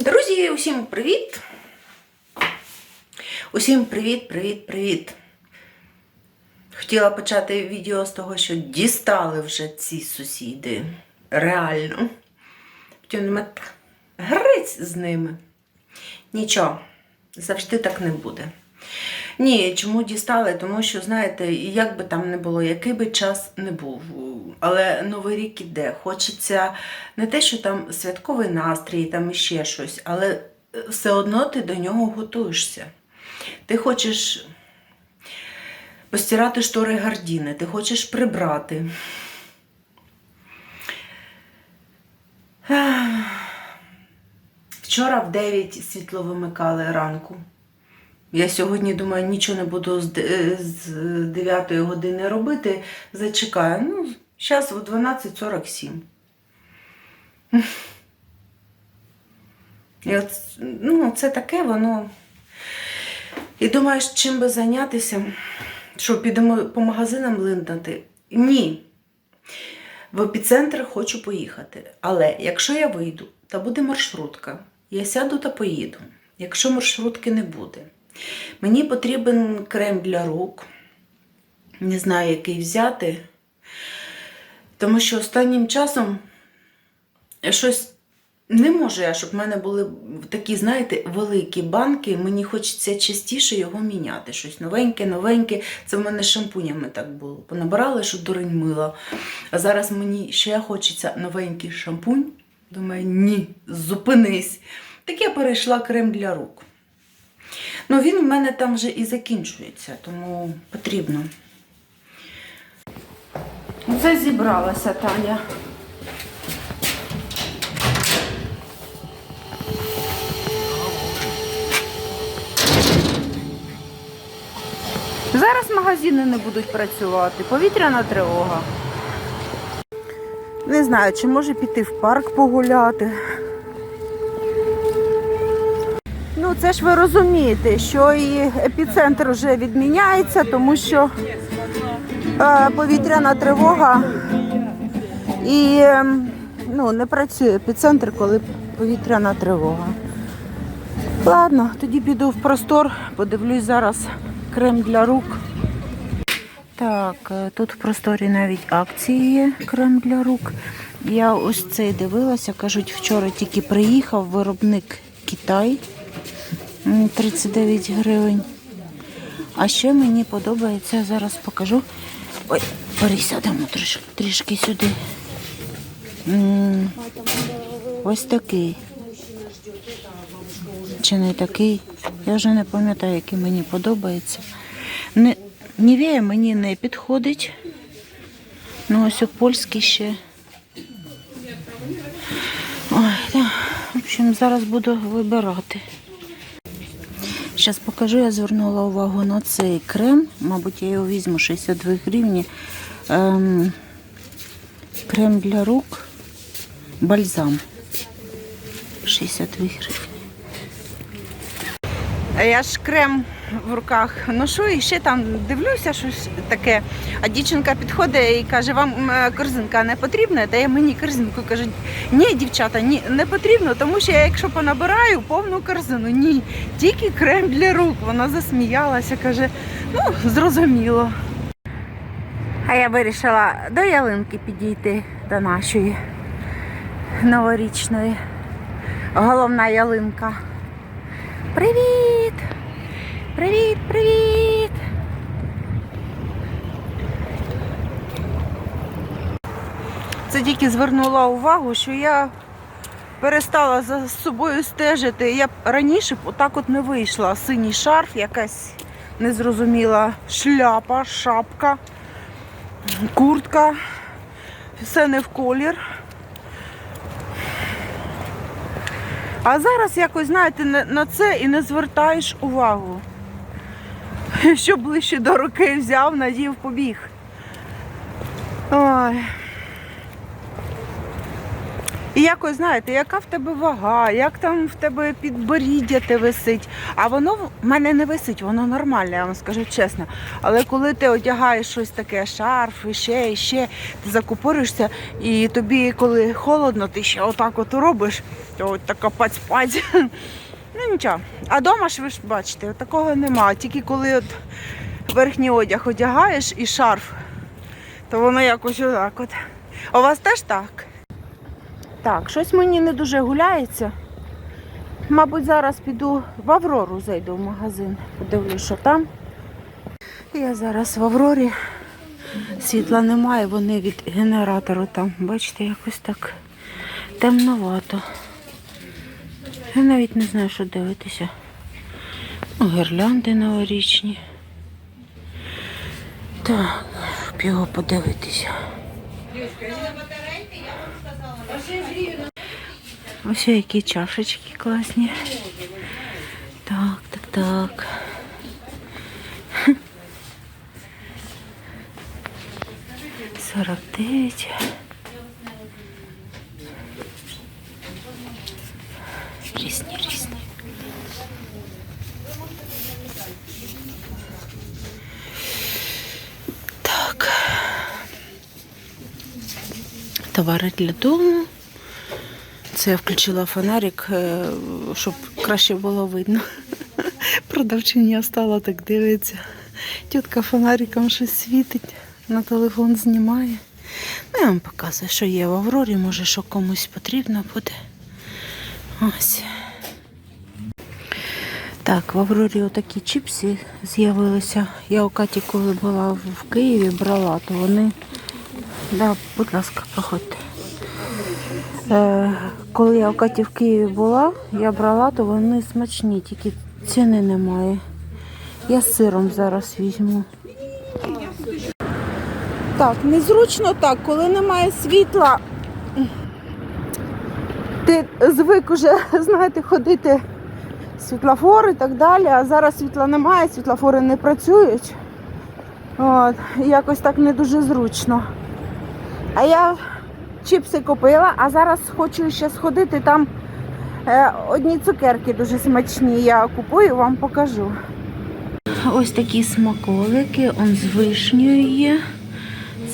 Друзі, усім привіт! Усім привіт, привіт, привіт! Хотіла почати відео з того, що дістали вже ці сусіди. Реально. Втім, гриць з ними. Нічого, завжди так не буде. Ні, чому дістали? Тому що, знаєте, як би там не було, який би час не був. Але Новий рік іде. Хочеться не те, що там святковий настрій, там іще щось, але все одно ти до нього готуєшся. Ти хочеш постирати штори гардіни, ти хочеш прибрати. Вчора в 9 світло вимикали ранку. Я сьогодні думаю, нічого не буду з де- з 9 години робити. Зачекаю. Ну, зараз в 12.47. І от, ну, це таке воно. І думаєш, чим би зайнятися, що підемо по магазинам линдати? Ні. В епіцентр хочу поїхати. Але якщо я вийду, та буде маршрутка, я сяду та поїду. Якщо маршрутки не буде, мені потрібен крем для рук. Не знаю, який взяти. Тому що останнім часом щось не можу я, щоб в мене були такі, знаєте, великі банки. Мені хочеться частіше його міняти. Щось новеньке, новеньке. Це в мене з шампунями так було. Понабирали, що дурень мила. А зараз мені ще хочеться новенький шампунь. Думаю, ні, зупинись. Так я перейшла крем для рук. Ну, він в мене там вже і закінчується, тому потрібно. Це зібралася Таня. Зараз магазини не будуть працювати, повітряна тривога. Не знаю, чи може піти в парк погуляти. Ну, це ж ви розумієте, що і епіцентр вже відміняється, тому що е, повітряна тривога і ем, ну, не працює епіцентр, коли повітряна тривога. Ладно, тоді піду в простор, подивлюсь зараз крем для рук. Так, е, тут в просторі навіть акції є крем для рук. Я ось цей дивилася, кажуть, вчора тільки приїхав виробник Китай. М, 39 гривень. А ще мені подобається, зараз покажу. Ой, пересядемо трішки, трішки сюди. Ось такий. Чи не такий? Я вже не пам'ятаю, який мені подобається. Не, Нівея мені не підходить. Ну, ось у польський ще. Ой, да. В общем, зараз буду вибирати. Зараз покажу, я звернула увагу на цей крем. Мабуть, я його візьму 62 гривні. Ем, крем для рук. Бальзам. 62 гривні. Я ж крем в руках ношу і ще там дивлюся, щось таке. А дівчинка підходить і каже, вам корзинка не потрібна? Дає мені корзинку. Каже, ні, дівчата, ні, не потрібно, тому що я якщо понабираю повну корзину, ні, тільки крем для рук. Вона засміялася, каже, ну, зрозуміло. А я вирішила до ялинки підійти до нашої новорічної. Головна ялинка. Привіт! Привіт, привіт! Це тільки звернула увагу, що я перестала за собою стежити. Я раніше отак от не вийшла. Синій шарф, якась незрозуміла шляпа, шапка, куртка. Все не в колір. А зараз якось, знаєте, на- на це і не звертаєш увагу. Що ближче до руки взяв, надів, побіг. Ой. І якось, знаєте, яка в тебе вага, як там в тебе підборіддя те висить. А воно в мене не висить, воно нормальне, я вам скажу чесно. Але коли ти одягаєш щось таке, шарф, і ще, і ще, ти закупоришся, і тобі, коли холодно, ти ще отак от робиш, то от така паць-паць. Ну нічого. А дома ж ви ж бачите, такого нема. Тільки коли от верхній одяг одягаєш і шарф, то воно якось отак от. А у вас теж так? Так, щось мені не дуже гуляється. Мабуть, зараз піду в Аврору зайду в магазин. Подивлюсь, що там. Я зараз в Аврорі. Світла немає, вони від генератору там. Бачите, якось так темновато. Я навіть не знаю, що дивитися. Ну, Гірлянди новорічні. Так, щоб його подивитися. Ось які чашечки класні. Так, так, так. Сорок дев'ять. Товари для дому. Це я включила фонарик, е, щоб краще було видно. Продавчиня стала так дивиться. Тітка фонариком щось світить, на телефон знімає. Ну, я вам показую, що є в Аврорі, може, що комусь потрібно буде. Ось. Так, в Аврорі отакі чіпси з'явилися. Я у Каті, коли була в Києві, брала, то вони. Да, будь ласка, проходьте. Е, коли я в Каті в Києві була, я брала, то вони смачні, тільки ціни немає. Я з сиром зараз візьму. Так, незручно так, коли немає світла. Ти звик уже, знаєте, ходити світлофори і так далі, а зараз світла немає, світлофори не працюють. От, якось так не дуже зручно. А я чіпси купила, а зараз хочу ще сходити. Там е, одні цукерки дуже смачні. Я купую, вам покажу. Ось такі смаколики, он з вишнею є.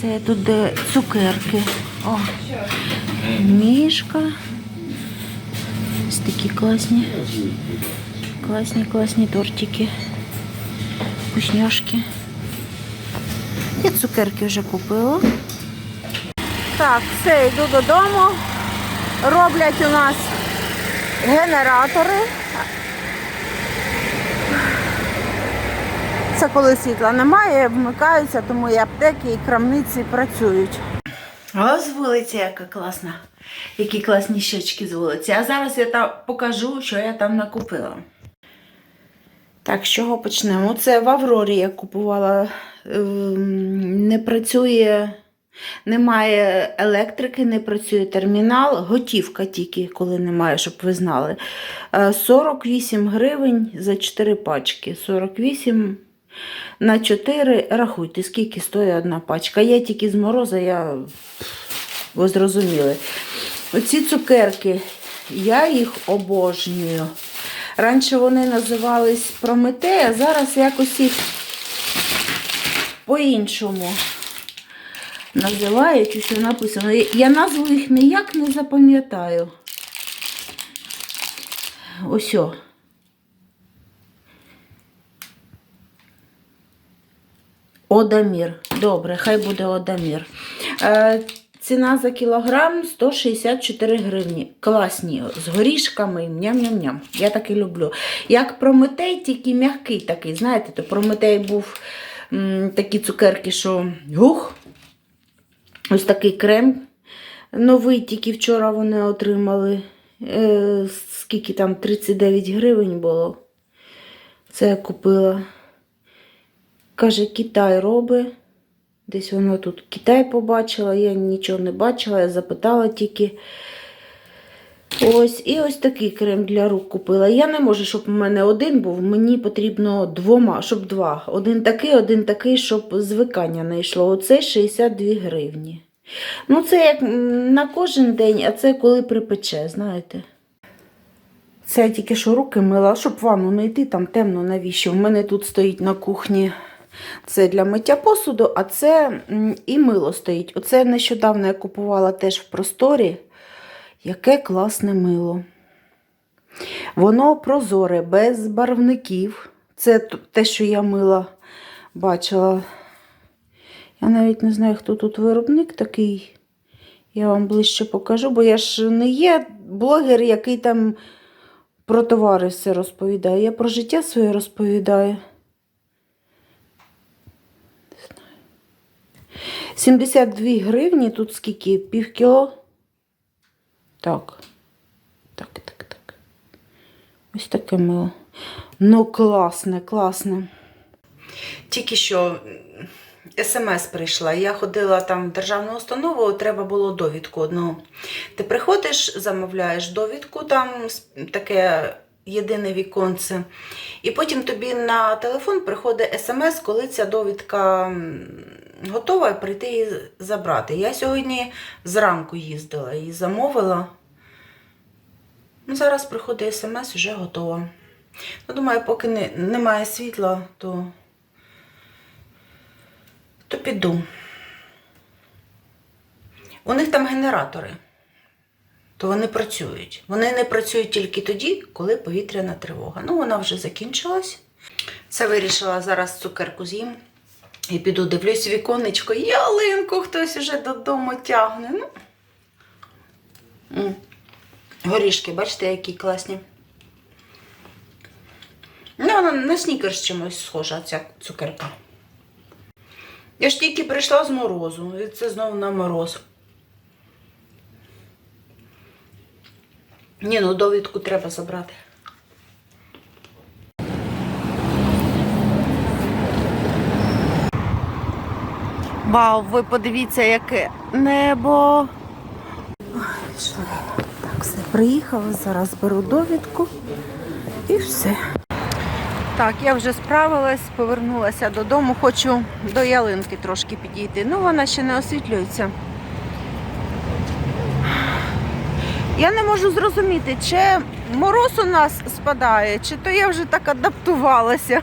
Це тут де цукерки. О, мішка. Ось такі класні. Класні, класні тортики. Вкусняшки. Я цукерки вже купила. Так, все, йду додому. Роблять у нас генератори. Це коли світла немає, вмикаються, тому і аптеки, і крамниці працюють. Ось вулиця, яка класна. Які класні щечки з вулиці. А зараз я там покажу, що я там накупила. Так, з чого почнемо? Це в Аврорі я купувала. Ем, Не працює, немає електрики, не працює термінал, готівка тільки, коли немає, щоб ви знали. Е, 48 гривень за 4 пачки. 48 на 4, рахуйте, скільки стоїть одна пачка. Я тільки з мороза, я ви зрозуміли. Оці цукерки, я їх обожнюю. Раніше вони називались Прометея, зараз якось їх по-іншому називають, усе написано. Я назву їх ніяк не запам'ятаю. Ось. Одамір. Добре, хай буде Одамір. Е, ціна за кілограм 164 гривні. Класні, з горішками, ням-ням-ням. Я так і люблю. Як Прометей, тільки м'який такий. Знаєте, то Прометей був м, такі цукерки, що гух. Ось такий крем. Новий, тільки вчора вони отримали. Е, скільки там 39 гривень було. Це я купила. Каже, Китай робить. Десь вона тут Китай побачила, я нічого не бачила, я запитала тільки. Ось, і ось такий крем для рук купила. Я не можу, щоб у мене один був, мені потрібно двома, щоб два. Один такий, один такий, щоб звикання не йшло. Оце 62 гривні. Ну, це як на кожен день, а це коли припече, знаєте. Це я тільки що руки мила, щоб ванну не йти, там темно, навіщо? У мене тут стоїть на кухні. Це для миття посуду, а це і мило стоїть. Оце нещодавно я купувала теж в просторі. Яке класне мило. Воно прозоре, без барвників. Це те, що я мила, бачила. Я навіть не знаю, хто тут виробник такий. Я вам ближче покажу, бо я ж не є блогер, який там про товари все розповідає. Я про життя своє розповідаю. 72 гривні, тут скільки? Пів кіло? Так. Так, так, так. Ось таке мило. Ну, класне, класне. Тільки що смс прийшла. Я ходила там в державну установу, треба було довідку одну. Ти приходиш, замовляєш довідку, там таке єдине віконце. І потім тобі на телефон приходить смс, коли ця довідка готова, прийти і забрати. Я сьогодні зранку їздила і замовила. Ну, зараз приходить смс, вже готова. Ну, думаю, поки не, немає світла, то, то піду. У них там генератори, то вони працюють. Вони не працюють тільки тоді, коли повітряна тривога. Ну, вона вже закінчилась. Це вирішила зараз цукерку з'їм. І піду дивлюсь віконечко. Ялинку хтось уже додому тягне. Ну. Горішки, бачите, які класні. Ну, вона на снікерс чимось схожа, ця цукерка. Я ж тільки прийшла з морозу, і це знову на мороз. Ні, ну довідку треба забрати. Вау, ви подивіться, яке небо. Ой, приїхала, зараз беру довідку і все. Так, я вже справилась, повернулася додому, хочу до ялинки трошки підійти. Ну, вона ще не освітлюється. Я не можу зрозуміти, чи мороз у нас спадає, чи то я вже так адаптувалася.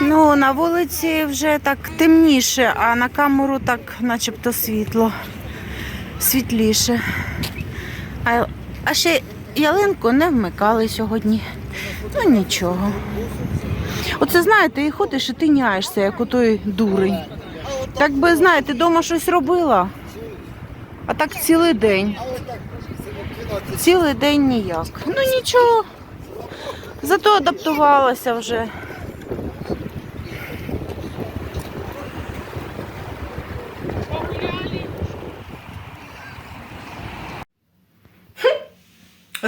Ну, на вулиці вже так темніше, а на камеру так начебто світло. Світліше. А, ще ялинку не вмикали сьогодні. Ну нічого. Оце знаєте, і ходиш і ти няєшся, як отой дурень. Так би, знаєте, вдома щось робила. А так цілий день. Цілий день ніяк. Ну нічого. Зато адаптувалася вже.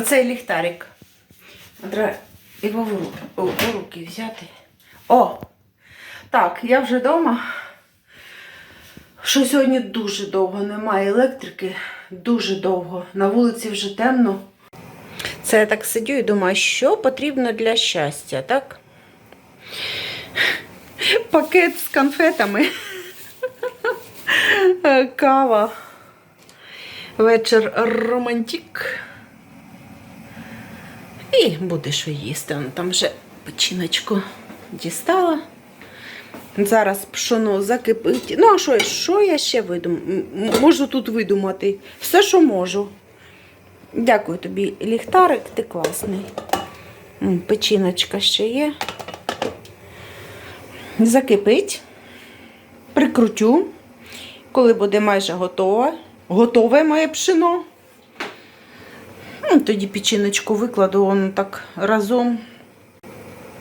Оцей ліхтарик. Треба його в руки, взяти. О! Так, я вже вдома. Що сьогодні дуже довго немає електрики, дуже довго. На вулиці вже темно. Це я так сидю і думаю, що потрібно для щастя, так? Пакет з конфетами. Кава. Вечір романтик. І буде що їсти. Он Там вже печіночку дістала. Зараз пшоно закипить. Ну, а що, що я ще видум... м- можу тут видумати? Все, що можу. Дякую тобі, ліхтарик, ти класний. Печіночка ще є. Закипить. Прикрутю. Коли буде майже готове, готове моє пшено. Ну, Тоді печіночку викладу воно так разом.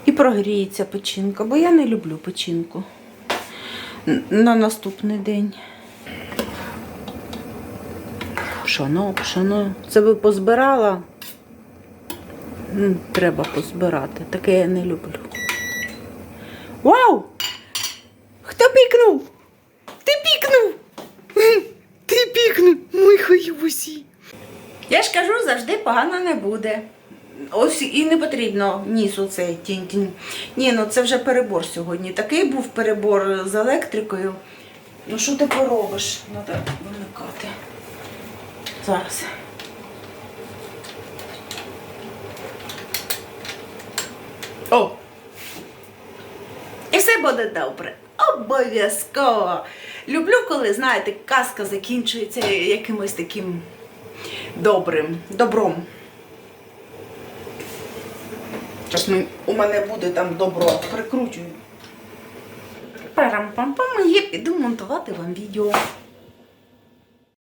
І прогріється печінка, бо я не люблю печінку на наступний день. Пшоно, пшоно. Це ви позбирала? Треба позбирати. Таке я не люблю. Вау! Хто пікнув? Ти пікнув! Ти пікнув, мой хаюсі. Я ж кажу, завжди погано не буде. Ось і не потрібно ніс оцей тінь-тінь. Ні, ну це вже перебор сьогодні. Такий був перебор з електрикою. Ну що ти поробиш? Треба вимикати. Зараз. О! І все буде добре. Обов'язково. Люблю, коли, знаєте, казка закінчується якимось таким добрим, добром. Зараз ми, у мене буде там добро. Прикручую. Парам-пам-пам, я піду монтувати вам відео.